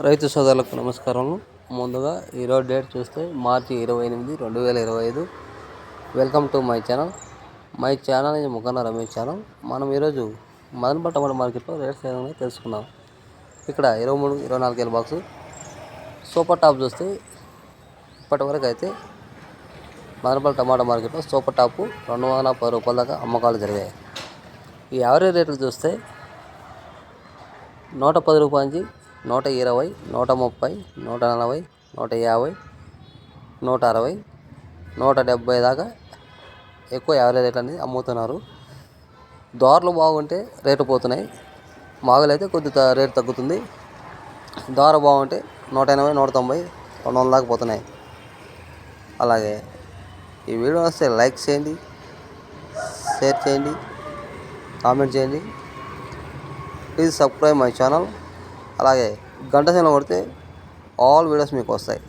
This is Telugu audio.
రైతు సోదరులకు నమస్కారం. ముందుగా ఈరోజు డేట్ చూస్తే మార్చి ఇరవై ఎనిమిది రెండు వేల ఇరవై ఐదు. Welcome to my channel my channel ఇది ముఖన్న రమేష్ ఛానల్ మనం ఈరోజు మదనపట్ట టమాటా మార్కెట్లో రేట్స్ ఏమైనా తెలుసుకున్నాం ఇక్కడ ఇరవై మూడు ఇరవై నాలుగు వేల బాక్సు. సూపర్ టాప్ చూస్తే ఇప్పటి వరకు అయితే మదనపల్లి టమాటా మార్కెట్లో సూపర్ టాపు రెండు వందల పది రూపాయల దాకా అమ్మకాలు జరిగాయి. ఈ యావరేజ్ రేట్లు చూస్తే నూట పది రూపాయల నుంచి నూట ఇరవై నూట ముప్పై నూట నలభై నూట యాభై నూట అరవై నూట డెబ్బై దాకా ఎక్కువ యావరేజ్ రేట్ అనేది అమ్ముతున్నారు. దోరలు బాగుంటే రేటు పోతున్నాయి. మాగులు అయితే కొద్ది రేటు తగ్గుతుంది. దోర బాగుంటే నూట ఎనభై నూట తొంభై రెండు వందల దాకా పోతున్నాయి. అలాగే ఈ వీడియో వస్తే లైక్ చేయండి షేర్ చేయండి కామెంట్ చేయండి. Please subscribe my channel. అలాగే గంట సేన కొడితే ఆల్ వీడియోస్ మీకు వస్తాయి.